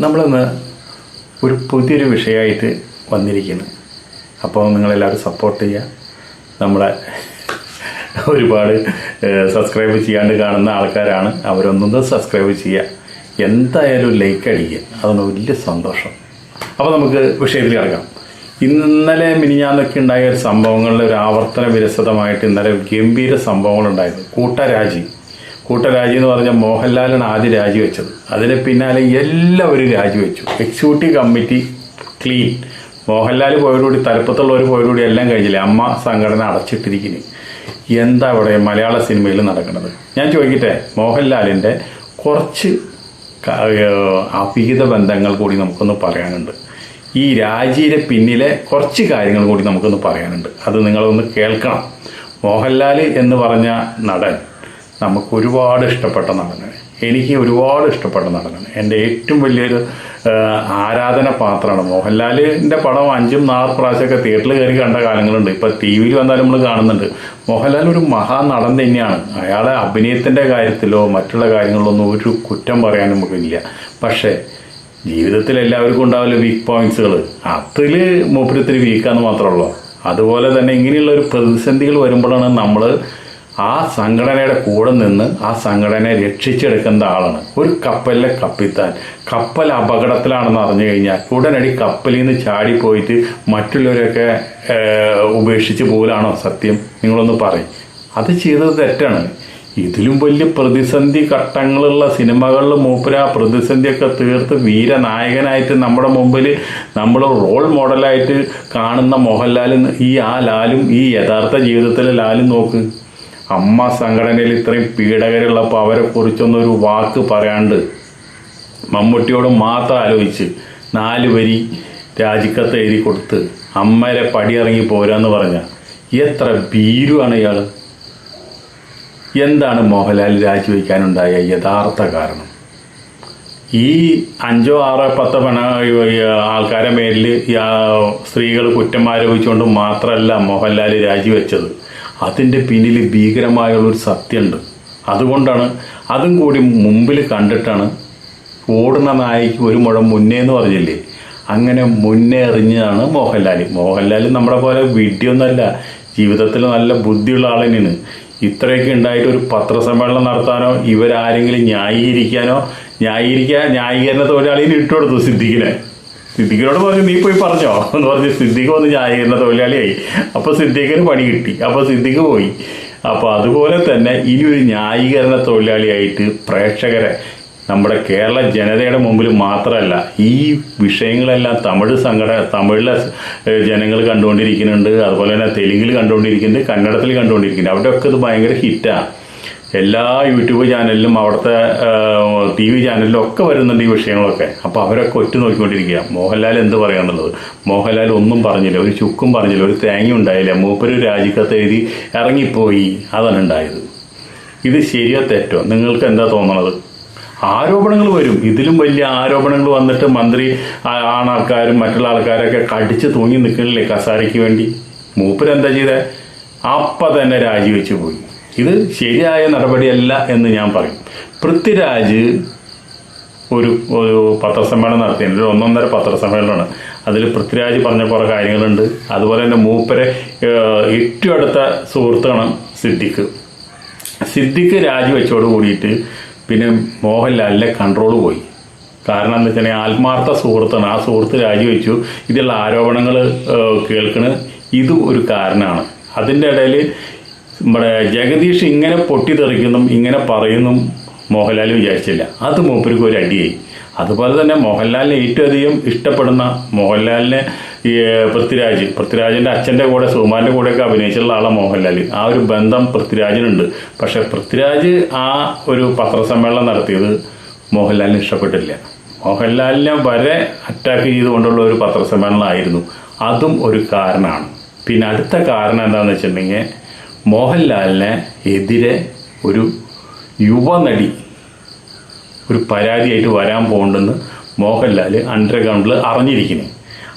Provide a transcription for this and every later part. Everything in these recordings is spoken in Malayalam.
നമ്മളിന്ന് ഒരു പുതിയൊരു വിഷയമായിട്ട് വന്നിരിക്കുന്നു. അപ്പോൾ നിങ്ങളെല്ലാവരും സപ്പോർട്ട് ചെയ്യുക. നമ്മളെ ഒരുപാട് സബ്സ്ക്രൈബ് ചെയ്യാണ്ട് കാണുന്ന ആൾക്കാരാണ്. അവരൊന്നും സബ്സ്ക്രൈബ് ചെയ്യുക. എന്തായാലും ലൈക്ക് അടിക്കുക. അതൊന്ന് വലിയ സന്തോഷം. അപ്പോൾ നമുക്ക് വിഷയത്തിൽ കിടക്കാം. ഇന്നലെ മിനിഞ്ഞാന്നൊക്കെ ഉണ്ടായ ഒരു സംഭവങ്ങളിൽ ഒരു ആവർത്തന വിരസതമായിട്ട് ഇന്നലെ ഗംഭീര സംഭവങ്ങളുണ്ടായിരുന്നു. കൂട്ടരാജി. കൂട്ടരാജി എന്ന് പറഞ്ഞ മോഹൻലാലാണ് ആദ്യം രാജിവെച്ചത്. അതിന് പിന്നാലെ എല്ലാവരും രാജിവെച്ചു. എക്സിക്യൂട്ടീവ് കമ്മിറ്റി ക്ലീൻ മോഹൻലാൽ പോയതോടുകൂടി തലപ്പത്തുള്ളവർ പോയതോടുകൂടി എല്ലാം കഴിഞ്ഞില്ലേ? അമ്മ സംഘടന അടച്ചിട്ടിരിക്കുന്നു. എന്താ അവിടെ മലയാള സിനിമയിൽ നടക്കുന്നത് ഞാൻ ചോദിക്കട്ടെ മോഹൻലാലിന്റെ കുറച്ച് അഭിഹിത ബന്ധങ്ങൾ കൂടി നമുക്കൊന്ന് പറയാനുണ്ട്. ഈ രാജിയുടെ പിന്നിലെ കുറച്ച് കാര്യങ്ങൾ കൂടി നമുക്കൊന്ന് പറയാനുണ്ട്. അത് നിങ്ങളൊന്ന് കേൾക്കണം. മോഹൻലാൽ എന്ന് പറഞ്ഞ നടൻ നമുക്ക് ഒരുപാട് ഇഷ്ടപ്പെട്ട നടനാണ് എനിക്ക് ഒരുപാട് ഇഷ്ടപ്പെട്ട നടനാണ്. എന്റെ ഏറ്റവും വലിയൊരു ആരാധന പാത്രമാണ് മോഹൻലാലിന്റെ പടം അഞ്ചും നാല് പ്രാവശ്യമൊക്കെ തിയേറ്ററിൽ കയറി കണ്ട കാലങ്ങളുണ്ട്. ഇപ്പം ടി വിയിൽ വന്നാലും നമ്മൾ കാണുന്നുണ്ട്. മോഹൻലാൽ ഒരു മഹാ നടൻ തന്നെയാണ്. അയാളെ അഭിനയത്തിന്റെ കാര്യത്തിലോ മറ്റുള്ള കാര്യങ്ങളിലൊന്നും ഒരു കുറ്റം പറയാൻ നമുക്കില്ല. പക്ഷേ ജീവിതത്തിൽ എല്ലാവർക്കും ഉണ്ടാവില്ല വീക്ക് പോയിന്റ്സുകൾ അതിൽ മൂപ്പരത്തിന് വീക്കാന്ന് മാത്രമുള്ളൂ അതുപോലെ തന്നെ ഇങ്ങനെയുള്ള ഒരു പ്രതിസന്ധികൾ വരുമ്പോഴാണ് നമ്മൾ ആ സംഘടനയുടെ കൂടെ നിന്ന് ആ സംഘടനയെ രക്ഷിച്ചെടുക്കേണ്ട ആളാണ്. ഒരു കപ്പലിലെ കപ്പിത്താൻ. കപ്പൽ അപകടത്തിലാണെന്ന് അറിഞ്ഞു കഴിഞ്ഞാൽ ഉടനടി കപ്പലിൽ നിന്ന് ചാടിപ്പോയിട്ട് മറ്റുള്ളവരൊക്കെ ഉപേക്ഷിച്ച് പോലാണോ സത്യം? നിങ്ങളൊന്ന് പറയും. അത് ചെയ്തത് തെറ്റാണ്. ഇതിലും വലിയ പ്രതിസന്ധി ഘട്ടങ്ങളുള്ള സിനിമകളിൽ മൂപ്പര ആ പ്രതിസന്ധിയൊക്കെ തീർത്ത് വീരനായകനായിട്ട് നമ്മുടെ മുമ്പിൽ നമ്മൾ റോൾ മോഡലായിട്ട് കാണുന്ന മോഹൻലാൽ ഈ ആ ലാലും ഈ യഥാർത്ഥ ജീവിതത്തിലെ ലാലും നോക്ക്. അമ്മ സംഘടനയിൽ ഇത്രയും പീഡകരുള്ളപ്പോൾ അവരെ ഒരു വാക്ക് പറയാണ്ട് മമ്മൂട്ടിയോട് മാത്രം ആലോചിച്ച് നാല് വരി രാജിക്കത്ത് എഴുതി കൊടുത്ത് അമ്മയുടെ പടിയിറങ്ങി പോരാന്ന് പറഞ്ഞ എത്ര ഭീരുവാണ് ഇയാൾ എന്താണ് മോഹൻലാൽ രാജിവെക്കാനുണ്ടായ യഥാർത്ഥ കാരണം? ഈ അഞ്ചോ ആറോ പത്തോ പണ ആൾക്കാരെ മേലിൽ സ്ത്രീകൾ കുറ്റം ആരോപിച്ചുകൊണ്ട് മാത്രമല്ല മോഹൻലാൽ രാജിവെച്ചത്. അതിന്റെ പിന്നിൽ ഭീകരമായുള്ളൊരു സത്യമുണ്ട്. അതുകൊണ്ടാണ് അതും കൂടി മുമ്പിൽ കണ്ടിട്ടാണ് ഓടുന്ന നായിക്ക് ഒരു മുഴം മുന്നേ എന്ന് പറഞ്ഞില്ലേ? അങ്ങനെ മുന്നേ എറിഞ്ഞതാണ് മോഹൻലാൽ മോഹൻലാൽ നമ്മുടെ പോലെ വിഡ്ഢിയൊന്നല്ല ജീവിതത്തിൽ നല്ല ബുദ്ധിയുള്ള ആൾ ഇത്രയൊക്കെ ഉണ്ടായിട്ട് ഒരു പത്രസമ്മേളനം നടത്താനോ ഇവരാരെങ്കിലും ന്യായീകരിക്കാനോ ന്യായീകരിക്കാൻ ന്യായീകരണ തൊഴിലാളിനെ ഇട്ടുകൊടുത്തു സിദ്ദിഖിനെ. സിദ്ദിഖിനോട് പറഞ്ഞു നീ പോയി പറഞ്ഞോ? എന്ന് പറഞ്ഞ്. സിദ്ദീഖ് വന്ന് ന്യായീകരണ തൊഴിലാളിയായി. അപ്പോൾ സിദ്ദീഖിന് പണി കിട്ടി. അപ്പോൾ സിദ്ദീഖ് പോയി. അപ്പോൾ അതുപോലെ തന്നെ ഇനി ഒരു ന്യായീകരണ തൊഴിലാളിയായിട്ട് പ്രേക്ഷകരെ നമ്മുടെ കേരള ജനതയുടെ മുമ്പിൽ മാത്രമല്ല ഈ വിഷയങ്ങളെല്ലാം തമിഴ് സംഘടന തമിഴിലെ ജനങ്ങൾ കണ്ടുകൊണ്ടിരിക്കുന്നുണ്ട്. അതുപോലെ തന്നെ തെലുങ്കിൽ കണ്ടുകൊണ്ടിരിക്കുന്നുണ്ട് കന്നഡത്തിൽ കണ്ടുകൊണ്ടിരിക്കുന്നുണ്ട്. അവിടെയൊക്കെ ഇത് ഭയങ്കര ഹിറ്റാണ് എല്ലാ യൂട്യൂബ് ചാനലിലും അവിടുത്തെ ടി വി ചാനലിലും ഒക്കെ വരുന്നുണ്ട് ഈ വിഷയങ്ങളൊക്കെ. അപ്പോൾ അവരൊക്കെ ഒറ്റ നോക്കിക്കൊണ്ടിരിക്കുക. മോഹൻലാൽ എന്ത് പറയാനുള്ളത് മോഹൻലാൽ ഒന്നും പറഞ്ഞില്ല. ഒരു ചുക്കും പറഞ്ഞില്ല. ഒരു തേങ്ങ ഉണ്ടായില്ല. മൂപ്പര് രാജിക്കത്ത് എഴുതി ഇറങ്ങിപ്പോയി. അതാണ് ഉണ്ടായത്. ഇത് ശരിയോ തെറ്റോ? നിങ്ങൾക്ക് എന്താ തോന്നണത്? ആരോപണങ്ങൾ വരും. ഇതിലും വലിയ ആരോപണങ്ങൾ വന്നിട്ട് മന്ത്രി ആണാൾക്കാരും മറ്റുള്ള ആൾക്കാരൊക്കെ കടിച്ച് തൂങ്ങി നിൽക്കണില്ലേ കസാരയ്ക്ക് വേണ്ടി? മൂപ്പരെന്താ ചെയ്തേ? അപ്പം തന്നെ രാജിവെച്ച് പോയി. ഇത് ശരിയായ നടപടിയല്ല എന്ന് ഞാൻ പറയും. പൃഥ്വിരാജ് ഒരു ഒരു പത്രസമ്മേളനം നടത്തിയിട്ടുണ്ട്. ഒരു ഒന്നൊന്നര പത്രസമ്മേളനമാണ്. അതിൽ പൃഥ്വിരാജ് പറഞ്ഞ കുറേ കാര്യങ്ങളുണ്ട്. അതുപോലെ തന്നെ മൂപ്പരെ ഏറ്റവും അടുത്ത സുഹൃത്താണ് സിദ്ദിഖ്. സിദ്ദിഖ് രാജിവെച്ചോട് കൂടിയിട്ട് പിന്നെ മോഹൻലാലിന്റെ കൺട്രോൾ പോയി. കാരണം എന്താ വെച്ചാൽ ആത്മാർത്ഥ സുഹൃത്താണ്. ആ സുഹൃത്ത് രാജിവെച്ചു. ഇതിലുള്ള ആരോപണങ്ങൾ കേൾക്കണ. ഇത് ഒരു കാരണമാണ്. അതിന്റെ ഇടയിൽ നമ്മുടെ ജഗദീഷ് ഇങ്ങനെ പൊട്ടിത്തെറിക്കുന്നു ഇങ്ങനെ പറയുന്നു മോഹൻലാൽ വിചാരിച്ചില്ല. അത് മൂപ്പർക്ക് ഒരു അടിയായി. അതുപോലെ തന്നെ മോഹൻലാലിനെ ഏറ്റവും അധികം ഇഷ്ടപ്പെടുന്ന മോഹൻലാലിനെ ഈ പൃഥ്വിരാജ്. പൃഥ്വിരാജിന്റെ അച്ഛന്റെ കൂടെ സുമാറിന്റെ കൂടെയൊക്കെ അഭിനയിച്ചിട്ടുള്ള ആളാണ് മോഹൻലാൽ. ആ ഒരു ബന്ധം പൃഥ്വിരാജിനുണ്ട്. പക്ഷെ പൃഥ്വിരാജ് ആ ഒരു പത്രസമ്മേളനം നടത്തിയത് മോഹൻലാലിന് ഇഷ്ടപ്പെട്ടില്ല. മോഹൻലാലിനെ വരെ അറ്റാക്ക് ചെയ്തുകൊണ്ടുള്ള ഒരു പത്രസമ്മേളനമായിരുന്നു. അതും ഒരു കാരണമാണ്. പിന്നെ അടുത്ത കാരണം എന്താണെന്ന് വെച്ചിട്ടുണ്ടെങ്കിൽ മോഹൻലാലിനെ എതിരെ ഒരു യുവനടി ഒരു പരാതിയായിട്ട് വരാൻ പോകുന്നുണ്ടെന്ന് മോഹൻലാൽ അണ്ടർഗ്രൗണ്ടിൽ അറിഞ്ഞിരിക്കുന്നു.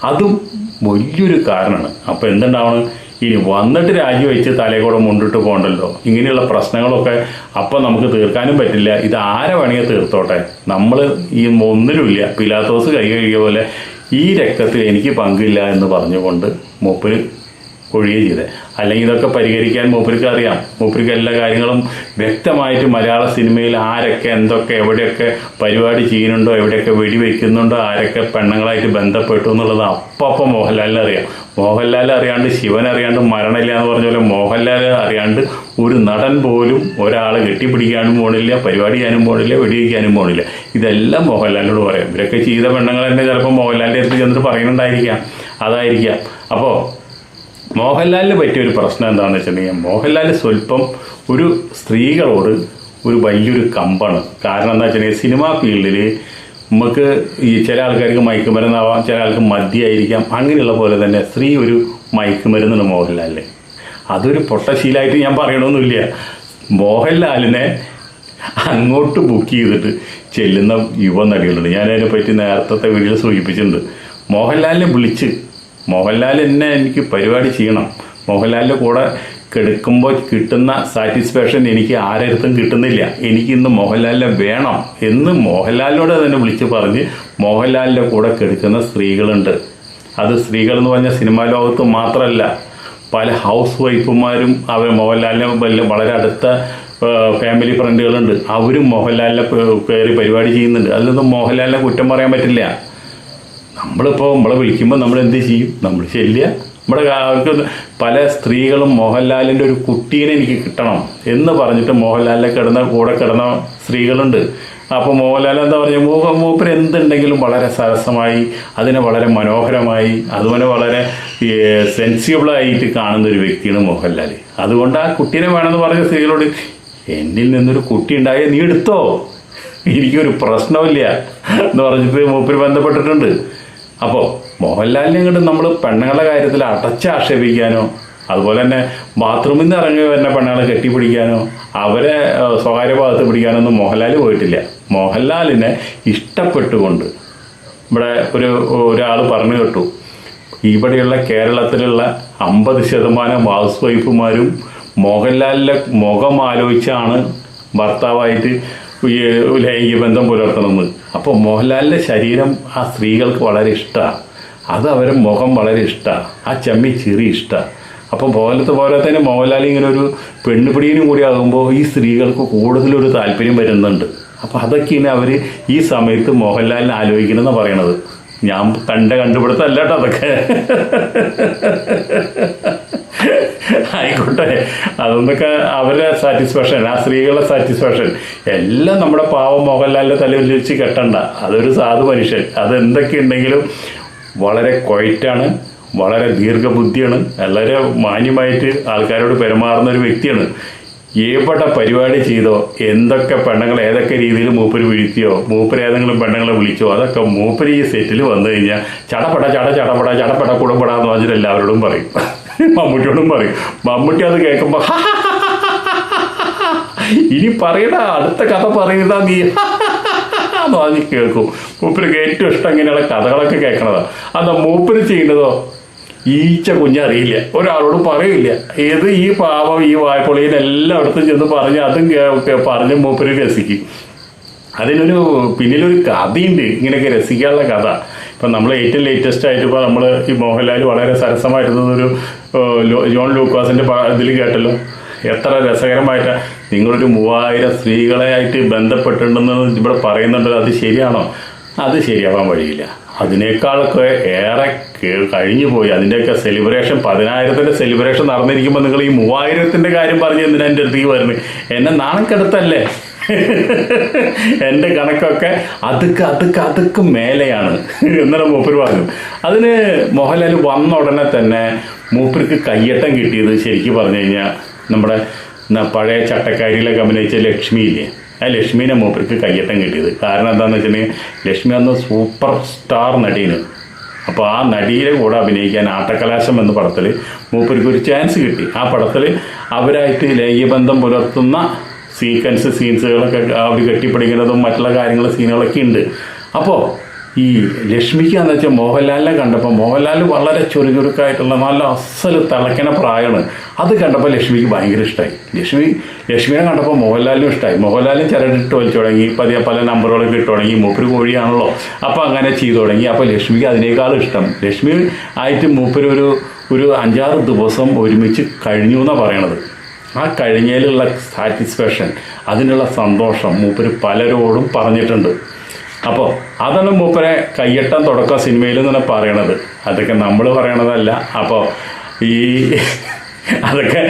അതും വലിയൊരു കാരണമാണ്. അപ്പോൾ എന്തുണ്ടാവണം? ഇനി വന്നിട്ട് രാജിവെച്ച് തലകൂടെ മുണ്ടിട്ട് പോകണ്ടല്ലോ. ഇങ്ങനെയുള്ള പ്രശ്നങ്ങളൊക്കെ അപ്പം നമുക്ക് തീർക്കാനും പറ്റില്ല. ഇത് ആരെ വേണമെങ്കിൽ തീർത്തോട്ടെ? നമ്മൾ ഈ ഒന്നിലുമില്ല പിലാത്തോസ് കൈ കഴുകിയ പോലെ ഈ രക്തത്തിൽ എനിക്ക് പങ്കില്ല എന്ന് പറഞ്ഞുകൊണ്ട് മൂപ്പര് ഒഴിയുകയും ചെയ്തത് അല്ലെങ്കിൽ ഇതൊക്കെ പരിഹരിക്കാൻ മൂപ്പർക്ക് അറിയാം. മൂപ്പർക്ക് എല്ലാ കാര്യങ്ങളും വ്യക്തമായിട്ട് മലയാള സിനിമയിൽ ആരൊക്കെ എന്തൊക്കെ എവിടെയൊക്കെ പരിപാടി ചെയ്യുന്നുണ്ടോ എവിടെയൊക്കെ വെടിവെക്കുന്നുണ്ടോ ആരൊക്കെ പെണ്ണുങ്ങളായിട്ട് ബന്ധപ്പെട്ടു എന്നുള്ളത് അപ്പം മോഹൻലാലിന് അറിയാം. മോഹൻലാൽ അറിയാണ്ട് ശിവൻ അറിയാണ്ട് മരണമില്ല എന്ന് പറഞ്ഞ പോലെ മോഹൻലാൽ അറിയാണ്ട് ഒരു നടൻ പോലും ഒരാളെ കെട്ടിപ്പിടിക്കാനും പോണില്ല പരിപാടി ചെയ്യാനും പോണില്ല വെടിവെക്കാനും പോണില്ല. ഇതെല്ലാം മോഹൻലാലിനോട് പറയാം. ഇവരൊക്കെ ചെയ്ത പെണ്ണുങ്ങൾ തന്നെ ചിലപ്പോൾ മോഹൻലാലിന്റെ അടുത്ത് ചെന്നിട്ട് പറയുന്നുണ്ടായിരിക്കാം. അതായിരിക്കാം. അപ്പോൾ മോഹൻലാലിന് പറ്റിയ ഒരു പ്രശ്നം എന്താണെന്ന് വെച്ചിട്ടുണ്ടെങ്കിൽ മോഹൻലാൽ സ്വല്പം ഒരു സ്ത്രീകളോട് ഒരു വലിയൊരു കമ്പാണ്. കാരണം എന്താ വെച്ചിട്ടുണ്ടെങ്കിൽ സിനിമാ ഫീൽഡിൽ നമുക്ക് ഈ ചില ആൾക്കാർക്ക് മയക്കുമരുന്നാവാം ചില ആൾക്ക് മദ്യമായിരിക്കാം അങ്ങനെയുള്ള പോലെ തന്നെ സ്ത്രീ ഒരു മയക്കുമരുന്നുണ്ട് മോഹൻലാലിന്. അതൊരു പൊട്ടശീലായിട്ട് ഞാൻ പറയണമെന്നില്ല മോഹൻലാലിനെ അങ്ങോട്ട് ബുക്ക് ചെയ്തിട്ട് ചെല്ലുന്ന യുവ നടികളുണ്ട് ഞാൻ അതിനെ പറ്റി നേരത്തെ വീഡിയോ സൂചിപ്പിച്ചിട്ടുണ്ട്. മോഹൻലാലിനെ വിളിച്ച് മോഹൻലാൽ എന്നെ എനിക്ക് പരിപാടി ചെയ്യണം. മോഹൻലാലിന്റെ കൂടെ കെടുക്കുമ്പോൾ കിട്ടുന്ന സാറ്റിസ്ഫാക്ഷൻ എനിക്ക് ആരടുത്തും കിട്ടുന്നില്ല. എനിക്ക് ഇന്ന് മോഹൻലാലിനെ വേണം എന്ന് മോഹൻലാലിനോട് തന്നെ വിളിച്ച് പറഞ്ഞ് മോഹൻലാലിന്റെ കൂടെ കെടുക്കുന്ന സ്ത്രീകളുണ്ട്. അത് സ്ത്രീകൾ എന്ന് പറഞ്ഞ സിനിമാ ലോകത്ത് മാത്രമല്ല പല ഹൗസ് വൈഫുമാരും അവർ മോഹൻലാലിനെ വളരെ അടുത്ത ഫാമിലി ഫ്രണ്ടുകളുണ്ട് അവരും മോഹൻലാലിനെ കയറി പരിപാടി ചെയ്യുന്നുണ്ട്. അതിലൊന്നും മോഹൻലാലിനെ കുറ്റം പറയാൻ പറ്റില്ല. നമ്മളിപ്പോൾ നമ്മളെ വിളിക്കുമ്പോൾ നമ്മൾ എന്ത് ചെയ്യും? നമ്മൾ ചെല്ലുക നമ്മുടെ പല സ്ത്രീകളും മോഹൻലാലിന്റെ ഒരു കുട്ടീനെ എനിക്ക് കിട്ടണം എന്ന് പറഞ്ഞിട്ട് മോഹൻലാലിനെ കിടന്ന കൂടെ കിടന്ന സ്ത്രീകളുണ്ട്. അപ്പോൾ മോഹൻലാൽ എന്താ പറഞ്ഞ? മൂപ്പ മൂപ്പര് എന്തുണ്ടെങ്കിലും വളരെ സരസമായി അതിനെ വളരെ മനോഹരമായി അതുപോലെ വളരെ സെൻസിബിളായിട്ട് കാണുന്ന ഒരു വ്യക്തിയാണ് മോഹൻലാൽ അതുകൊണ്ട് ആ കുട്ടീനെ വേണമെന്ന് പറഞ്ഞ സ്ത്രീകളോട് എന്നിൽ നിന്നൊരു കുട്ടി ഉണ്ടായ നീ എടുത്തോ? എനിക്കൊരു പ്രശ്നമില്ല എന്ന് പറഞ്ഞിട്ട് മൂപ്പര് ബന്ധപ്പെട്ടിട്ടുണ്ട്. അപ്പോൾ മോഹൻലാലിനെ ഇങ്ങോട്ട് നമ്മൾ പെണ്ണുങ്ങളുടെ കാര്യത്തിൽ അടച്ച് ആക്ഷേപിക്കാനോ അതുപോലെ തന്നെ ബാത്റൂമിൽ നിന്ന് ഇറങ്ങി വരുന്ന പെണ്ണുങ്ങളെ കെട്ടിപ്പിടിക്കാനോ അവരെ സ്വകാര്യ ഭാഗത്ത് പിടിക്കാനോ ഒന്നും മോഹൻലാൽ പോയിട്ടില്ല. മോഹൻലാലിനെ ഇഷ്ടപ്പെട്ടുകൊണ്ട് ഇവിടെ ഒരു ഒരാൾ പറഞ്ഞു കേട്ടു. ഇവിടെയുള്ള കേരളത്തിലുള്ള അമ്പത് ശതമാനം ഹൗസ് വൈഫുമാരും മോഹൻലാലിന്റെ മുഖം ആലോചിച്ചാണ് ഭർത്താവായിട്ട് ലൈംഗിക ബന്ധം പുലർത്തണമെന്ന്. അപ്പോൾ മോഹൻലാലിന്റെ ശരീരം ആ സ്ത്രീകൾക്ക് വളരെ ഇഷ്ടമാണ് അത് അവരെ മുഖം വളരെ ഇഷ്ടമാണ് ആ ചെമ്മി ചിറി ഇഷ്ടമാണ് അപ്പോൾ പോലത്തെ പോലെ തന്നെ മോഹൻലാൽ ഇങ്ങനെ ഒരു പെണ്ണുപിടിയനും കൂടി ആകുമ്പോൾ ഈ സ്ത്രീകൾക്ക് കൂടുതലൊരു താല്പര്യം വരുന്നുണ്ട്. അപ്പോൾ അതൊക്കെയാണ് അവർ ഈ സമയത്ത് മോഹൻലാലിനെ ആലോചിക്കണമെന്ന് പറയണത്. ഞാൻ കണ്ട കണ്ടുപിടുത്തല്ല കേട്ടോ അതൊക്കെ. ആയിക്കോട്ടെ. അതൊന്നൊക്കെ അവരുടെ സാറ്റിസ്ഫാക്ഷൻ ആ സ്ത്രീകളുടെ സാറ്റിസ്ഫാക്ഷൻ എല്ലാം നമ്മുടെ പാവം മോഹൻലാലിന്റെ തലയിൽ വെച്ച് കെട്ടണ്ട. അതൊരു സാധു മനുഷ്യൻ. അതെന്തൊക്കെ ഉണ്ടെങ്കിലും വളരെ കൊയറ്റാണ് വളരെ ദീർഘബുദ്ധിയാണ് വളരെ മാന്യമായിട്ട് ആൾക്കാരോട് പെരുമാറുന്ന ഒരു വ്യക്തിയാണ്. ഏപ്പെട്ട പരിപാടി ചെയ്തോ എന്തൊക്കെ പെണ്ണുങ്ങൾ ഏതൊക്കെ രീതിയിൽ മൂപ്പര് വീഴ്ത്തിയോ മൂപ്പര് ഏതെങ്കിലും പെണ്ണുങ്ങളെ വിളിച്ചോ അതൊക്കെ മൂപ്പര് ഈ സെറ്റിൽ വന്നു കഴിഞ്ഞാൽ ചടപട ചട ചടപട ചടപട കുടപട എന്ന് പറഞ്ഞിട്ട് എല്ലാവരോടും പറയും. മമ്മൂട്ടിയോടും പറയും മമ്മൂട്ടി അത് കേൾക്കുമ്പോൾ ഇനി പറയടാ അടുത്ത കഥ പറയടാ നീ പറഞ്ഞ് കേൾക്കും മൂപ്പർക്ക് ഏറ്റവും ഇഷ്ടം ഇങ്ങനെയുള്ള കഥകളൊക്കെ കേൾക്കണതാ അതാ മൂപ്പര് ചെയ്യുന്നതോ ഈച്ച കുഞ്ഞറിയില്ല ഒരാളോട് പറയില്ല ഏത് ഈ പാവം ഈ വായ്പൊളിയിൽ എല്ലായിടത്തും ചെന്ന് പറഞ്ഞ് അതും പറഞ്ഞ് മൂപ്പര് രസിക്കും അതിനൊരു പിന്നിലൊരു കഥയുണ്ട് ഇങ്ങനെയൊക്കെ രസിക്കാനുള്ള കഥ ഇപ്പം നമ്മൾ ഏറ്റവും ലേറ്റസ്റ്റ് ആയിട്ട് ഇപ്പോൾ നമ്മൾ ഈ മോഹൻലാൽ വളരെ സരസമായിരുന്നൊരു ജോൺ ലൂക്കോസിന്റെ ഇതിൽ കേട്ടല്ലോ. എത്ര രസകരമായിട്ട് നിങ്ങളൊരു മൂവായിരം സ്ത്രീകളെ ആയിട്ട് ബന്ധപ്പെട്ടിട്ടുണ്ടെന്ന് ഇവിടെ പറയുന്നുണ്ട്. അത് ശരിയാണോ? അത് ശരിയാവാൻ വഴിയില്ല. അതിനേക്കാളൊക്കെ ഏറെ കഴിഞ്ഞു പോയി. അതിന്റെയൊക്കെ സെലിബ്രേഷൻ പതിനായിരത്തിന്റെ സെലിബ്രേഷൻ നടന്നിരിക്കുമ്പോൾ നിങ്ങൾ ഈ മൂവായിരത്തിന്റെ കാര്യം പറഞ്ഞ് എന്തിനാ എന്റെ അടുത്തേക്ക് വരുന്നത് എന്നെ നാണം കെടുത്തല്ലേ? എന്റെ കണക്കൊക്കെ അതുക്ക് അതുക്ക് അതുക്ക് മേലെയാണ്. എന്നാലും മൂപ്പര് പറഞ്ഞു. അതിന് മോഹൻലാൽ വന്ന ഉടനെ തന്നെ മൂപ്പർക്ക് കയ്യട്ടം കിട്ടിയത് ശരിക്കും പറഞ്ഞു കഴിഞ്ഞാൽ നമ്മുടെ പഴയ ചട്ടക്കാരിയിലൊക്കെ അഭിനയിച്ച ലക്ഷ്മിയില്ലേ? ആ ലക്ഷ്മീനെ മൂപ്പർക്ക് കയ്യട്ടം കിട്ടിയത്. കാരണം എന്താണെന്ന് വെച്ചിട്ടുണ്ടെങ്കിൽ ലക്ഷ്മി അന്ന് സൂപ്പർ സ്റ്റാർ നടീന് അപ്പോൾ ആ നടിയുടെ കൂടെ അഭിനയിക്കാൻ ആട്ടക്കലാശം എന്ന പടത്തിൽ മൂപ്പർക്ക് ഒരു ചാൻസ് കിട്ടി. ആ പടത്തിൽ അവരായിട്ട് ലൈംഗികബന്ധം പുലർത്തുന്ന സീക്വൻസ് സീൻസുകളൊക്കെ അവർ കെട്ടിപ്പിടിക്കുന്നതും മറ്റുള്ള കാര്യങ്ങൾ സീനുകളൊക്കെ ഉണ്ട്. അപ്പോൾ ഈ ലക്ഷ്മിക്ക് എന്ന് വെച്ചാൽ മോഹൻലാലിനെ കണ്ടപ്പോൾ മോഹൻലാൽ വളരെ ചുരുചുരുക്കായിട്ടുള്ള നല്ല അസൽ തിളക്കണ പ്രായമാണ്. അത് കണ്ടപ്പോൾ ലക്ഷ്മിക്ക് ഭയങ്കര ഇഷ്ടമായി ലക്ഷ്മി ലക്ഷ്മിയെ കണ്ടപ്പോൾ മോഹൻലാലിനും ഇഷ്ടമായി മോഹൻലാലും ചിരടിട്ട് വലിച്ചു തുടങ്ങി പതിയെ പല നമ്പറുകളൊക്കെ ഇട്ട് തുടങ്ങി മൂപ്പര് കോഴിയാണല്ലോ. അപ്പോൾ അങ്ങനെ ചെയ്തു തുടങ്ങി. അപ്പോൾ ലക്ഷ്മിക്ക് അതിനേക്കാളും ഇഷ്ടം. ലക്ഷ്മി ആയിട്ട് മൂപ്പര് ഒരു ഒരു അഞ്ചാറ് ദിവസം ഒരുമിച്ച് കഴിഞ്ഞു എന്നാണ് പറയണത്. ആ കഴിഞ്ഞതിലുള്ള സാറ്റിസ്ഫാക്ഷൻ അതിനുള്ള സന്തോഷം മൂപ്പര് പലരോടും പറഞ്ഞിട്ടുണ്ട്. അപ്പോൾ അതാണ് മൂപ്പരെ കയ്യട്ടം തുടക്കം സിനിമയിൽ തന്നെ പറയണത്. അതൊക്കെ നമ്മൾ പറയണതല്ല. അപ്പോൾ ഈ അതൊക്കെ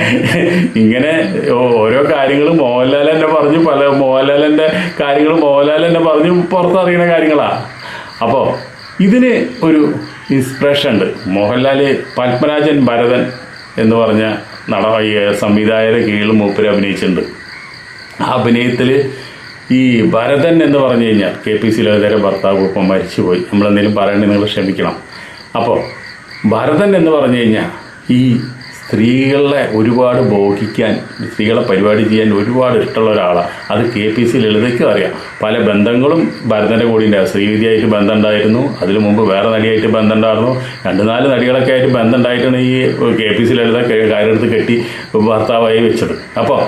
ഇങ്ങനെ ഓരോ കാര്യങ്ങളും മോഹൻലാൽ തന്നെ പറഞ്ഞു പല മോഹൻലാലിന്റെ കാര്യങ്ങൾ മോഹൻലാൽ തന്നെ പറഞ്ഞു പുറത്തറിയണ കാര്യങ്ങളാണ് അപ്പോൾ ഇതിന് ഒരു ഇൻസ്പിറേഷൻ ഉണ്ട്. മോഹൻലാൽ പത്മരാജൻ ഭരതൻ എന്ന് പറഞ്ഞ നട സംവിധായകരെ കീഴിൽ മൂപ്പര് അഭിനയിച്ചിട്ടുണ്ട്. ആ അഭിനയത്തിൽ ഈ ഭരതൻ എന്ന് പറഞ്ഞു കഴിഞ്ഞാൽ കെ പി സി ലോകതര ഭർത്താവ് ഇപ്പം മരിച്ചുപോയി. നമ്മളെന്തെങ്കിലും പറയണേ നിങ്ങൾ ക്ഷമിക്കണം. അപ്പോൾ ഭരതൻ എന്ന് പറഞ്ഞു കഴിഞ്ഞാൽ ഈ സ്ത്രീകളെ ഒരുപാട് ബോഹിക്കാൻ സ്ത്രീകളെ പരിപാടി ചെയ്യാൻ ഒരുപാട് ഇഷ്ടമുള്ള ഒരാളാണ് അത് കെ പി സി ലളിതയ്ക്കും അറിയാം. പല ബന്ധങ്ങളും ഭരതന്റെ കൂടെ ഉണ്ടായിരുന്നു ശ്രീവിധിയായിട്ട് ബന്ധം ഉണ്ടായിരുന്നു അതിനു മുമ്പ് വേറെ നടിയായിട്ട് ബന്ധം ഉണ്ടായിരുന്നു രണ്ട് നാല് നടികളൊക്കെ ആയിട്ട് ബന്ധം ഉണ്ടായിട്ടാണ് ഈ കെ പി സി ലളിത കാര്യമെടുത്ത് കെട്ടി ഭർത്താവായി വെച്ചത്. അപ്പോൾ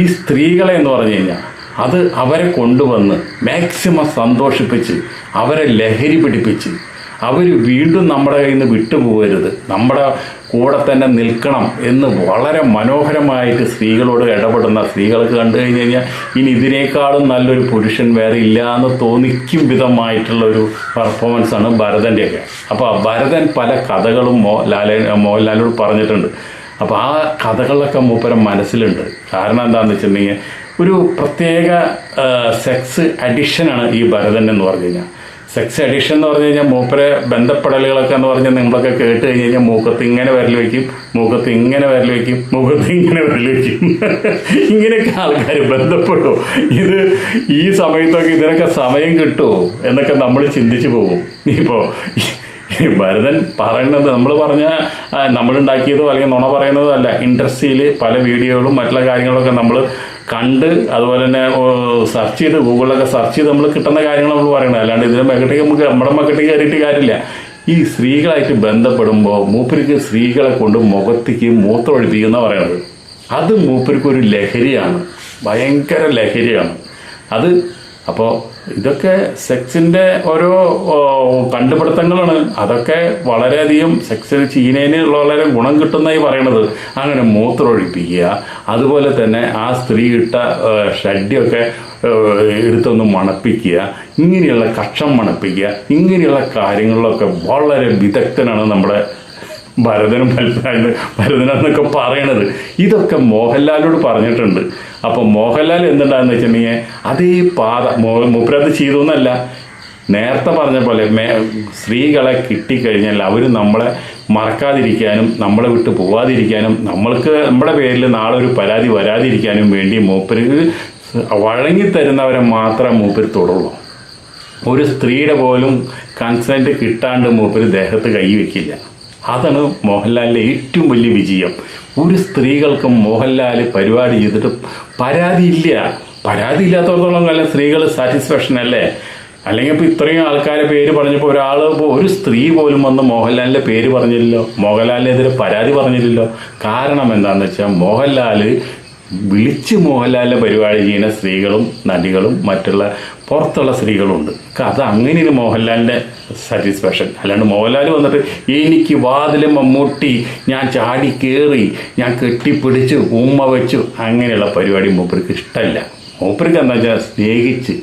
ഈ സ്ത്രീകളെ എന്ന് പറഞ്ഞു കഴിഞ്ഞാൽ അത് അവരെ കൊണ്ടുവന്ന് മാക്സിമം സന്തോഷിപ്പിച്ച് അവരെ ലഹരി പിടിപ്പിച്ച് അവർ വീണ്ടും നമ്മുടെ കയ്യിൽ നിന്ന് വിട്ടുപോകരുത്. നമ്മുടെ കൂടെ തന്നെ നിൽക്കണം എന്ന് വളരെ മനോഹരമായിട്ട് സ്ത്രീകളോട് ഇടപെടുന്ന സ്ത്രീകൾക്ക് കണ്ടു കഴിഞ്ഞ് കഴിഞ്ഞാൽ ഇനി ഇതിനേക്കാളും നല്ലൊരു പുരുഷൻ വേറെ ഇല്ല എന്ന് തോന്നിക്കും വിധമായിട്ടുള്ള ഒരു പെർഫോമൻസാണ് ഭരതന്റെയൊക്കെ അപ്പോൾ ഭരതൻ പല കഥകളും മോ ലാലേ മോഹൻലാലോട് പറഞ്ഞിട്ടുണ്ട്. അപ്പോൾ ആ കഥകളിലൊക്കെ മൂപ്പരം മനസ്സിലുണ്ട്. കാരണം എന്താണെന്ന് വെച്ചിട്ടുണ്ടെങ്കിൽ ഒരു പ്രത്യേക സെക്സ് അഡിക്ഷനാണ് ഈ ഭരതൻ എന്ന് പറഞ്ഞു കഴിഞ്ഞാൽ. സെക്സ് അഡിക്ഷൻ എന്ന് പറഞ്ഞു കഴിഞ്ഞാൽ മൂപ്പരെ ബന്ധപ്പെടലുകളൊക്കെ എന്ന് പറഞ്ഞാൽ നിങ്ങളൊക്കെ കേട്ട് കഴിഞ്ഞ് കഴിഞ്ഞാൽ മൂക്കത്ത് ഇങ്ങനെ വരൽ വയ്ക്കും മൂക്കത്ത് ഇങ്ങനെ വരൽ വയ്ക്കും മൂക്കത്ത് ഇങ്ങനെ വരൽ വയ്ക്കും. ഇങ്ങനെയൊക്കെ ആൾക്കാർ ബന്ധപ്പെടും. ഇത് ഈ സമയത്തൊക്കെ ഇതിനൊക്കെ സമയം കിട്ടുമോ എന്നൊക്കെ നമ്മൾ ചിന്തിച്ചു പോകും. ഇപ്പോൾ ഭരതൻ പറയുന്നത് നമ്മൾ പറഞ്ഞ നമ്മളുണ്ടാക്കിയതോ അല്ലെങ്കിൽ നുണ പറയുന്നതോ അല്ല. ഇൻഡസ്ട്രിയിൽ പല വീഡിയോകളും മറ്റുള്ള കാര്യങ്ങളൊക്കെ നമ്മൾ കണ്ട് അതുപോലെ തന്നെ സെർച്ച് ചെയ്ത് ഗൂഗിളിലൊക്കെ സെർച്ച് ചെയ്ത് നമ്മൾ കിട്ടുന്ന കാര്യങ്ങൾ നമ്മൾ പറയണത് അല്ലാണ്ട് ഇതിന് മെക്കട്ടേക്ക് നമുക്ക് നമ്മുടെ മെക്കട്ടേക്ക് കയറിയിട്ട് കാര്യമില്ല. ഈ സ്ത്രീകളായിട്ട് ബന്ധപ്പെടുമ്പോൾ മൂപ്പർക്ക് സ്ത്രീകളെ കൊണ്ട് മുഖത്തേക്ക് മൂത്രമൊഴിപ്പിക്കുന്ന പറയണത്. അത് മൂപ്പർക്ക് ഒരു ലഹരിയാണ്. ഭയങ്കര ലഹരിയാണ്. അത് അപ്പോൾ ഇതൊക്കെ സെക്സിന്റെ ഓരോ കണ്ടുപിടുത്തങ്ങളാണ്. അതൊക്കെ വളരെയധികം സെക്സ് ചീനേനുള്ള വളരെ ഗുണം കിട്ടുന്നതായി പറയണത്. അങ്ങനെ മൂത്രമൊഴിപ്പിക്കുക അതുപോലെ തന്നെ ആ സ്ത്രീ ഇട്ട ഷഡ്യൊക്കെ എടുത്തൊന്ന് മണപ്പിക്കുക ഇങ്ങനെയുള്ള കക്ഷം മണപ്പിക്കുക ഇങ്ങനെയുള്ള കാര്യങ്ങളിലൊക്കെ വളരെ വിദഗ്ധനാണ് നമ്മുടെ ഭരതനും പത്മനാഭനും ഭരതനെന്നൊക്കെ പറയണത്. ഇതൊക്കെ മോഹൻലാലിനോട് പറഞ്ഞിട്ടുണ്ട്. അപ്പോൾ മോഹൻലാൽ എന്തുണ്ടാന്ന് വെച്ചിട്ടുണ്ടെങ്കിൽ അതേ പാത മൂപ്പരത് ചെയ്തു എന്നല്ല. നേരത്തെ പറഞ്ഞ പോലെ മേ സ്ത്രീകളെ കിട്ടിക്കഴിഞ്ഞാൽ അവർ നമ്മളെ മറക്കാതിരിക്കാനും നമ്മളെ വിട്ട് പോവാതിരിക്കാനും നമ്മൾക്ക് നമ്മുടെ പേരിൽ നാളെ ഒരു പരാതി വരാതിരിക്കാനും വേണ്ടി മൂപ്പര് വഴങ്ങിത്തരുന്നവരെ മാത്രം മൂപ്പര് തുടരുള്ളൂ ഒരു സ്ത്രീയുടെ പോലും കൺസെന്റ് കിട്ടാണ്ട് മൂപ്പര് ദേഹത്ത് കൈ വെക്കില്ല. അതാണ് മോഹൻലാലിന്റെ ഏറ്റവും വലിയ വിജയം. ഒരു സ്ത്രീകൾക്കും മോഹൻലാൽ പരിപാടി ചെയ്തിട്ട് പരാതിയില്ല. പരാതി ഇല്ലാത്തവർക്കുള്ള കാലം സ്ത്രീകൾ സാറ്റിസ്ഫാക്ഷൻ അല്ലേ? അല്ലെങ്കിൽ ഇപ്പോൾ ഇത്രയും ആൾക്കാരെ പേര് പറഞ്ഞപ്പോൾ ഒരാൾ ഒരു സ്ത്രീ പോലും വന്ന് മോഹൻലാലിന്റെ പേര് പറഞ്ഞില്ലല്ലോ. മോഹൻലാലിനെതിരെ പരാതി പറഞ്ഞില്ലല്ലോ. കാരണം എന്താണെന്ന് വെച്ചാൽ മോഹൻലാൽ വിളിച്ച് മോഹൻലാലിന്റെ പരിപാടി ചെയ്യുന്ന സ്ത്രീകളും നടികളും മറ്റുള്ള പുറത്തുള്ള സ്ത്രീകളുണ്ട്. അത് ഒരു മോഹൻലാലിന്റെ സാറ്റിസ്ഫാക്ഷൻ അല്ലാണ്ട് മോഹൻലാൽ വന്നിട്ട് എനിക്ക് വാതിലും മമ്മൂട്ടി ഞാൻ ചാടി കയറി ഞാൻ കെട്ടിപ്പിടിച്ച് ഉമ്മ വെച്ചു അങ്ങനെയുള്ള പരിപാടി മൂപ്പർക്ക് ഇഷ്ടമല്ല. മൂപ്പർക്ക് എന്താ വെച്ചാൽ സ്നേഹിച്ച്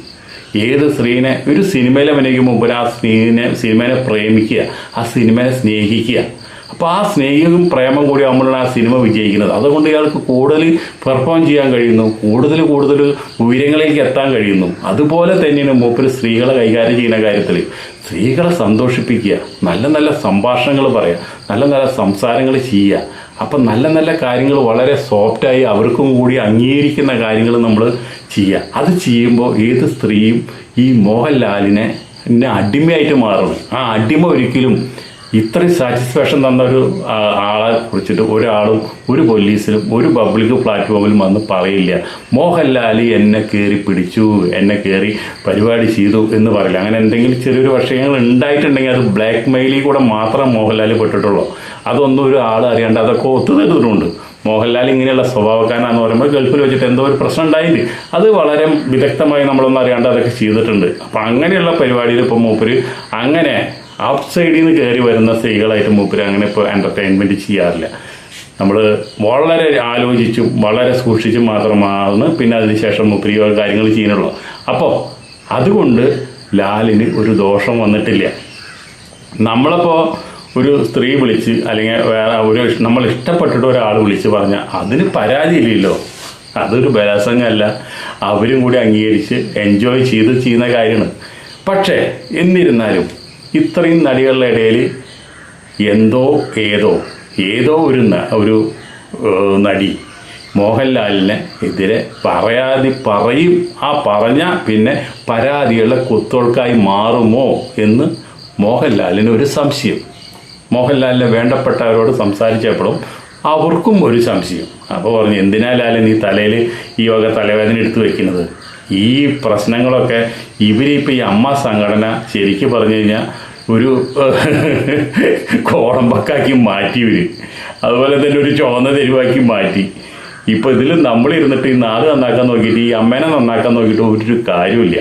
ഏത് സ്ത്രീനെ ഒരു സിനിമയിൽ അഭിനയിക്കുമ്പോൾ ആ സ്ത്രീനെ സിനിമനെ പ്രേമിക്കുക ആ സിനിമനെ സ്നേഹിക്കുക. അപ്പോൾ ആ സ്നേഹവും പ്രേമം കൂടി ആകുമ്പോഴാണ് ആ സിനിമ വിജയിക്കുന്നത്. അതുകൊണ്ട് ഇയാൾക്ക് കൂടുതൽ പെർഫോം ചെയ്യാൻ കഴിയുന്നു കൂടുതൽ കൂടുതൽ ഉയരങ്ങളിലേക്ക് എത്താൻ കഴിയുന്നു. അതുപോലെ തന്നെയാണ് മൂപ്പര് സ്ത്രീകളെ കൈകാര്യം ചെയ്യുന്ന കാര്യത്തിൽ സ്ത്രീകളെ സന്തോഷിപ്പിക്കുക നല്ല നല്ല സംഭാഷണങ്ങൾ പറയുക നല്ല നല്ല സംസാരങ്ങൾ ചെയ്യുക. അപ്പം നല്ല നല്ല കാര്യങ്ങൾ വളരെ സോഫ്റ്റായി അവർക്കും കൂടി അംഗീകരിക്കുന്ന കാര്യങ്ങൾ നമ്മൾ ചെയ്യുക. അത് ചെയ്യുമ്പോൾ ഏത് സ്ത്രീയും ഈ മോഹൻലാലിനെ അടിമയായിട്ട് മാറണം ആ അടിമ ഒരിക്കലും ഇത്രയും സാറ്റിസ്ഫാക്ഷൻ തന്ന ഒരു ആളെ കുറിച്ചിട്ട് ഒരാളും ഒരു പോലീസിലും ഒരു പബ്ലിക് പ്ലാറ്റ്ഫോമിലും വന്ന് പറയില്ല. മോഹൻലാൽ എന്നെ കയറി പിടിച്ചു എന്നെ കയറി പരിപാടി ചെയ്തു എന്ന് പറയില്ല. അങ്ങനെ എന്തെങ്കിലും ചെറിയൊരു വിഷയങ്ങൾ ഉണ്ടായിട്ടുണ്ടെങ്കിൽ അത് ബ്ലാക്ക് മെയിലിൽ കൂടെ മാത്രം മോഹൻലാൽ പെട്ടിട്ടുള്ളൂ. അതൊന്നും ഒരു ആൾ അറിയാണ്ട് അതൊക്കെ ഒത്തുതീർന്നിട്ടുണ്ട് മോഹൻലാൽ ഇങ്ങനെയുള്ള സ്വഭാവക്കാരനാന്ന് പറയുമ്പോൾ ഗൾഫിൽ വെച്ചിട്ട് എന്തോ ഒരു പ്രശ്നം ഉണ്ടായില്ല അത് വളരെ വിദഗ്ധമായി നമ്മളൊന്നും അറിയാണ്ട് അതൊക്കെ ചെയ്തിട്ടുണ്ട്. അപ്പം അങ്ങനെയുള്ള പരിപാടിയിൽ ഇപ്പം മൂപ്പര് അങ്ങനെ ഔട്ട് സൈഡിൽ നിന്ന് കയറി വരുന്ന സ്ത്രീകളായിട്ട് മൂപ്പര് അങ്ങനെ ഇപ്പോൾ എന്റർടൈൻമെന്റ് ചെയ്യാറില്ല. നമ്മൾ വളരെ ആലോചിച്ചും വളരെ സൂക്ഷിച്ചും മാത്രമാണ് പിന്നെ അതിനുശേഷം മൂപ്പര് കാര്യങ്ങൾ ചെയ്യുന്നുള്ളൂ. അപ്പോൾ അതുകൊണ്ട് ലാലിന് ഒരു ദോഷം വന്നിട്ടില്ല. നമ്മളിപ്പോൾ ഒരു സ്ത്രീ വിളിച്ച് അല്ലെങ്കിൽ വേറെ ഒരു നമ്മൾ ഇഷ്ടപ്പെട്ടിട്ട് ഒരാൾ വിളിച്ച് പറഞ്ഞാൽ അതിന് പരാതിയില്ലല്ലോ അതൊരു ബലാസംഗമല്ല അവരും കൂടി അംഗീകരിച്ച് എൻജോയ് ചെയ്ത് ചെയ്യുന്ന കാര്യമാണ്. പക്ഷേ എന്നിരുന്നാലും ഇത്രയും നടികളുടെ ഇടയിൽ എന്തോ ഏതോ ഏതോ ഒരു ഒരു നടി മോഹൻലാലിനെ എതിരെ പറയാതി പറയും. ആ പറഞ്ഞ പിന്നെ പരാതികളെ കുത്തോൾക്കായി മാറുമോ എന്ന് മോഹൻലാലിന് ഒരു സംശയം. മോഹൻലാലിനെ വേണ്ടപ്പെട്ടവരോട് സംസാരിച്ചപ്പോഴും അവർക്കും ഒരു സംശയം. അപ്പോൾ പറഞ്ഞു എന്തിനാ നീ തലയിൽ ഈ വക തലവേദന എടുത്തു വെക്കുന്നത്? ഈ പ്രശ്നങ്ങളൊക്കെ ഇവരിപ്പോൾ ഈ അമ്മ സംഘടന ശരിക്കും പറഞ്ഞു കഴിഞ്ഞാൽ ഒരു കോടമ്പക്കാക്കി മാറ്റി ഇവർ അതുപോലെ തന്നെ ഒരു ചുവന്ന തെരുവാക്കി മാറ്റി. ഇപ്പൊ ഇതിൽ നമ്മളിരുന്നിട്ട് ഈ നാട് നന്നാക്കാൻ നോക്കിയിട്ട് ഈ അമ്മേനെ നന്നാക്കാൻ നോക്കിയിട്ട് ഒരു കാര്യമില്ല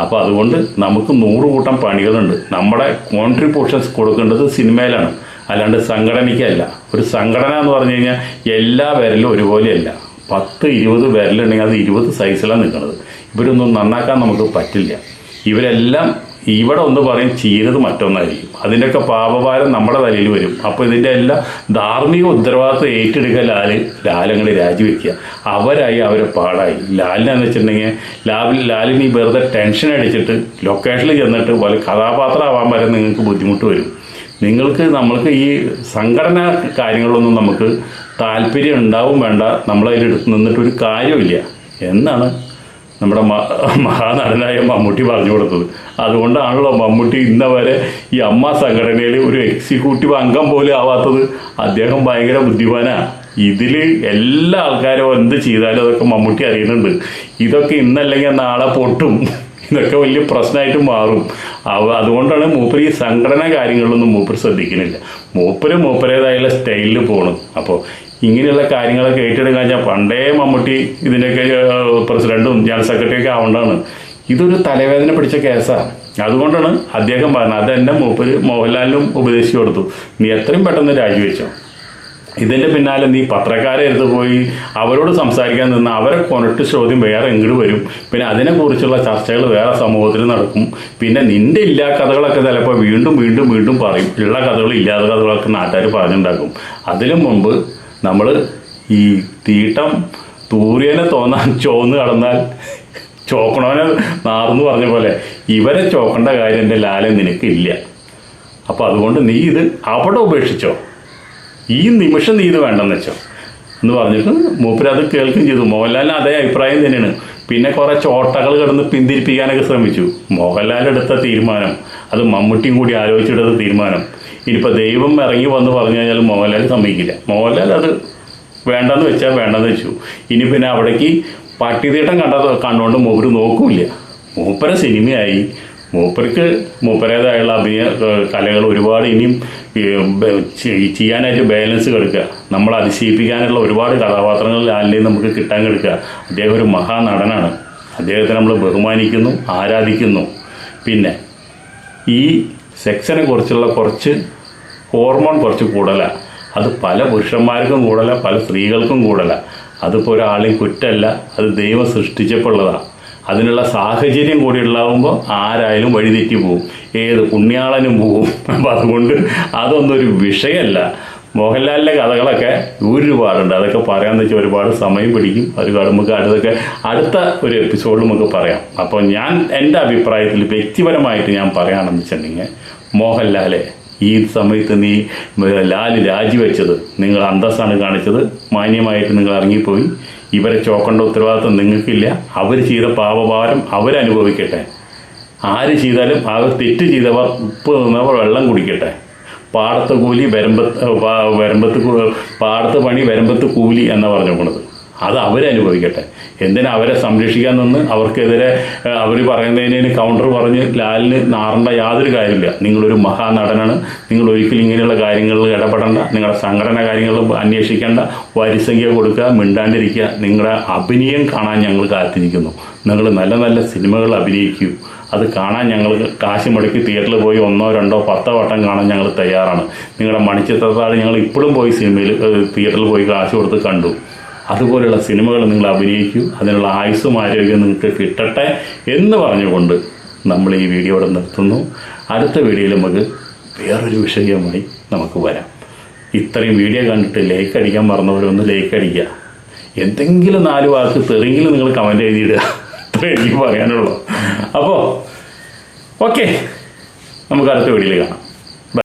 അപ്പോൾ അതുകൊണ്ട് നമുക്ക് നൂറ് കൂട്ടം പണികളുണ്ട്. നമ്മുടെ കോൺട്രിബ്യൂഷൻസ് കൊടുക്കേണ്ടത് സിനിമയിലാണ്. അല്ലാണ്ട് സംഘടനയ്ക്കല്ല. ഒരു സംഘടന എന്ന് പറഞ്ഞു കഴിഞ്ഞാൽ എല്ലാ വിരലും ഒരുപോലെയല്ല. പത്ത് ഇരുപത് വിരലുണ്ടെങ്കിൽ അത് ഇരുപത് സൈസിലാണ് നിൽക്കുന്നത് ഇവരൊന്നും നന്നാക്കാൻ നമുക്ക് പറ്റില്ല. ഇവരെല്ലാം ഇവിടെ ഒന്ന് പറയും ചെയ്യുന്നത് മറ്റൊന്നായിരിക്കും. അതിന്റെയൊക്കെ പാപഭാരം നമ്മുടെ തലയിൽ വരും. അപ്പോൾ ഇതിന്റെ എല്ലാം ധാർമ്മിക ഉത്തരവാദിത്വം ഏറ്റെടുക്കുക ലാൽ ലാലങ്ങൾ രാജിവെക്കുക. അവരായി അവരെ പാടായി. ലാലിനെന്ന് വെച്ചിട്ടുണ്ടെങ്കിൽ ലാലിൽ ലാലിന് ഈ വെറുതെ ടെൻഷൻ അടിച്ചിട്ട് ലൊക്കേഷനിൽ ചെന്നിട്ട് പല കഥാപാത്രമാവാൻ വരെ നിങ്ങൾക്ക് ബുദ്ധിമുട്ട് വരും. നിങ്ങൾക്ക് നമ്മൾക്ക് ഈ സംഘടന കാര്യങ്ങളൊന്നും നമുക്ക് താല്പര്യം ഉണ്ടാവും വേണ്ട. നമ്മളതിൽ നിന്നിട്ട് ഒരു കാര്യമില്ല എന്നാണ് നമ്മുടെ മഹാനടനായ മമ്മൂട്ടി പറഞ്ഞു കൊടുത്തത്. അതുകൊണ്ടാണല്ലോ മമ്മൂട്ടി ഇന്നവരെ ഈ അമ്മ സംഘടനയിൽ ഒരു എക്സിക്യൂട്ടീവ് അംഗം പോലും ആവാത്തത്. അദ്ദേഹം ഭയങ്കര ബുദ്ധിമാനാണ് ഇതിൽ എല്ലാ ആൾക്കാരും എന്ത് ചെയ്താലും അതൊക്കെ മമ്മൂട്ടി അറിയുന്നുണ്ട്. ഇതൊക്കെ ഇന്നല്ലെങ്കിൽ നാളെ പൊട്ടും. ഇതൊക്കെ വലിയ പ്രശ്നമായിട്ട് മാറും. അതുകൊണ്ടാണ് മൂപ്പർ ഈ സംഘടന കാര്യങ്ങളിലൊന്നും മൂപ്പർ ശ്രദ്ധിക്കുന്നില്ല. മൂപ്പര് മൂപ്പരേതായുള്ള സ്റ്റൈലിൽ പോകണം അപ്പോൾ ഇങ്ങനെയുള്ള കാര്യങ്ങളൊക്കെ ഏറ്റെടുക്കാൻ ഞാൻ പണ്ടേ മമ്മൂട്ടി ഇതിന്റെയൊക്കെ പ്രസിഡന്റും ജനറൽ സെക്രട്ടറിയൊക്കെ ആവേണ്ടതാണ് ഇതൊരു തലവേദന പിടിച്ച കേസാണ് അതുകൊണ്ടാണ് അദ്ദേഹം പറഞ്ഞത്. അതെന്നെ മൂപ്പര് മോഹൻലാലിനും ഉപദേശിച്ചു കൊടുത്തു. നീ എത്രയും പെട്ടെന്ന് രാജിവെച്ചോ. ഇതിന്റെ പിന്നാലെ നീ പത്രക്കാരെ എടുത്ത് പോയി അവരോട് സംസാരിക്കാൻ നിന്ന് അവരെ കൊണ്ടിട്ട് ചോദ്യം വേറെ എങ്ങോട്ട് വരും? പിന്നെ അതിനെക്കുറിച്ചുള്ള ചർച്ചകൾ വേറെ സമൂഹത്തിൽ നടക്കും. പിന്നെ നിന്റെ ഇല്ലാ കഥകളൊക്കെ ചിലപ്പോൾ വീണ്ടും വീണ്ടും വീണ്ടും പറയും. ഉള്ള കഥകൾ ഇല്ലാത്ത കഥകളൊക്കെ നാട്ടുകാർ പറഞ്ഞുണ്ടാക്കും. അതിനു മുമ്പ് നമ്മൾ ഈ തീട്ടം തൂര്യനെ തോന്നാൻ ചോന്ന് കടന്നാൽ ചോക്കണവനെ നാർന്നു പറഞ്ഞ പോലെ ഇവരെ ചോക്കേണ്ട കാര്യം എന്റെ ലാലൻ നിനക്കില്ല. അപ്പോൾ അതുകൊണ്ട് നീ ഇത് അവിടെ ഉപേക്ഷിച്ചോ? ഈ നിമിഷം നീ ഇത് വേണ്ടെന്ന് വെച്ചോ. എന്ന് പറഞ്ഞിട്ട് മൂപ്പര് അത് കേൾക്കുകയും ചെയ്തു. മോഹൻലാലിന് അതേ അഭിപ്രായം തന്നെയാണ്. പിന്നെ കുറേ ചോട്ടകൾ കിടന്ന് പിന്തിരിപ്പിക്കാനൊക്കെ ശ്രമിച്ചു. മോഹൻലാൽ എടുത്ത തീരുമാനം അത് മമ്മൂട്ടിയും കൂടി ആലോചിച്ചെടുത്ത തീരുമാനം. ഇനിയിപ്പോൾ ദൈവം ഇറങ്ങി വന്ന് പറഞ്ഞു കഴിഞ്ഞാൽ മോഹൻലാൽ സമ്മതിക്കില്ല. മോഹൻലാൽ അത് വേണ്ടെന്ന് വെച്ചാൽ വേണ്ടെന്ന് വെച്ചു. ഇനി പിന്നെ അവിടേക്ക് പട്ടിതീട്ടം കണ്ട കണ്ടുകൊണ്ട് മൂപ്പര് നോക്കൂല മൂപ്പര സിനിമയായി. മൂപ്പർക്ക് മൂപ്പരേതായുള്ള അഭിനയ കലകൾ ഒരുപാട് ഇനിയും ചെയ്യാനായിട്ട് ബാലൻസ് കിടക്കുക. നമ്മൾ അതിശയിപ്പിക്കാനുള്ള ഒരുപാട് കഥാപാത്രങ്ങൾ ലാലിനെ നമുക്ക് കിട്ടാൻ കിടക്കുക. അദ്ദേഹം ഒരു മഹാനടനാണ്. അദ്ദേഹത്തെ നമ്മൾ ബഹുമാനിക്കുന്നു ആരാധിക്കുന്നു. പിന്നെ ഈ സെക്സിനെ കുറിച്ചുള്ള കുറച്ച് ഹോർമോൺ കുറച്ച് കൂടുതലാണ് അത് പല പുരുഷന്മാർക്കും കൂടല പല സ്ത്രീകൾക്കും കൂടല. അതിപ്പോൾ ഒരാളെയും കുറ്റമല്ല അത് ദൈവം സൃഷ്ടിച്ചപ്പോൾ ഉള്ളതാണ് അതിനുള്ള സാഹചര്യം കൂടി ഉണ്ടാകുമ്പോൾ ആരായാലും വഴിതെറ്റി പോകും ഏത് പുണ്യാളനും പോകും അപ്പം അതുകൊണ്ട് അതൊന്നൊരു വിഷയമല്ല. മോഹൻലാലിന്റെ കഥകളൊക്കെ ഒരുപാടുണ്ട്. അതൊക്കെ പറയാമെന്ന് വെച്ചാൽ ഒരുപാട് സമയം പിടിക്കും. ഒരുപാട് നമുക്ക് അടുത്തൊക്കെ അടുത്ത ഒരു എപ്പിസോഡിൽ നമുക്ക് പറയാം. അപ്പോൾ ഞാൻ എന്റെ അഭിപ്രായത്തിൽ വ്യക്തിപരമായിട്ട് ഞാൻ പറയുകയാണെന്ന് വെച്ചിട്ടുണ്ടെങ്കിൽ മോഹൻലാലെ ഈ സമയത്ത് നീ ലാൽ രാജിവെച്ചത് നിങ്ങൾ അന്തസ്സാണ് കാണിച്ചത് മാന്യമായിട്ട് നിങ്ങൾ ഇറങ്ങിപ്പോയി. ഇവരെ ചോക്കേണ്ട ഉത്തരവാദിത്വം നിങ്ങൾക്കില്ല. അവർ ചെയ്ത പാപഭാരം അവരനുഭവിക്കട്ടെ. ആര് ചെയ്താലും അവർ തെറ്റ് ചെയ്തവർ ഉപ്പ് നിന്നവർ വെള്ളം കുടിക്കട്ടെ. പാടത്ത് കൂലി വരമ്പത്ത് വരമ്പത്ത് പാടത്ത് പണി വരമ്പത്ത് കൂലി എന്ന് പറഞ്ഞു പോണത് അത് അവരനുഭവിക്കട്ടെ. എന്തിനാ അവരെ സംരക്ഷിക്കാൻ നിന്ന് അവർക്കെതിരെ അവർ പറയുന്നതിന് കൗണ്ടർ പറഞ്ഞ് ലാലിന് നാറേണ്ട യാതൊരു കാര്യമില്ല. നിങ്ങളൊരു മഹാനടനാണ്. നിങ്ങൾ ഒരിക്കലും ഇങ്ങനെയുള്ള കാര്യങ്ങളിൽ ഇടപെടേണ്ട. നിങ്ങളുടെ സംഘടന കാര്യങ്ങൾ അന്വേഷിക്കേണ്ട. വരിസംഖ്യ കൊടുക്കുക മിണ്ടാണ്ടിരിക്കുക. നിങ്ങളുടെ അഭിനയം കാണാൻ ഞങ്ങൾ കാത്തിരിക്കുന്നു. നിങ്ങൾ നല്ല നല്ല സിനിമകൾ അഭിനയിക്കൂ. അത് കാണാൻ ഞങ്ങൾ കാശ് മുടക്കി തിയേറ്ററിൽ പോയി ഒന്നോ രണ്ടോ പത്തോ വട്ടം കാണാൻ ഞങ്ങൾ തയ്യാറാണ്. നിങ്ങളുടെ മണിച്ചിത്രത്താഴ് ഞങ്ങൾ ഇപ്പോഴും പോയി സിനിമയിൽ തിയേറ്ററിൽ പോയി കാശ് കൊടുത്ത് കണ്ടു. അതുപോലെയുള്ള സിനിമകൾ നിങ്ങൾ അഭിനയിക്കൂ അതിനുള്ള ആയുസ്സും ആരോഗ്യവും നിങ്ങൾക്ക് കിട്ടട്ടെ എന്ന് പറഞ്ഞുകൊണ്ട് നമ്മൾ ഈ വീഡിയോ ഇവിടെ നിർത്തുന്നു. അടുത്ത വീഡിയോയിൽ നമുക്ക് വേറൊരു വിഷയവുമായി നമുക്ക് വരാം. ഇത്രയും വീഡിയോ കണ്ടിട്ട് ലൈക്ക് അടിക്കാൻ മറന്നവരൊന്ന് ലൈക്ക് അടിക്കുക. എന്തെങ്കിലും നാല് വാക്ക് തെറിയെങ്കിലും നിങ്ങൾ കമന്റ് എഴുതിയിടുക. അത്രേ എനിക്ക് പറയാനുള്ളൂ. അപ്പോൾ ഓക്കെ നമുക്ക് അടുത്ത വീഡിയോയിൽ കാണാം.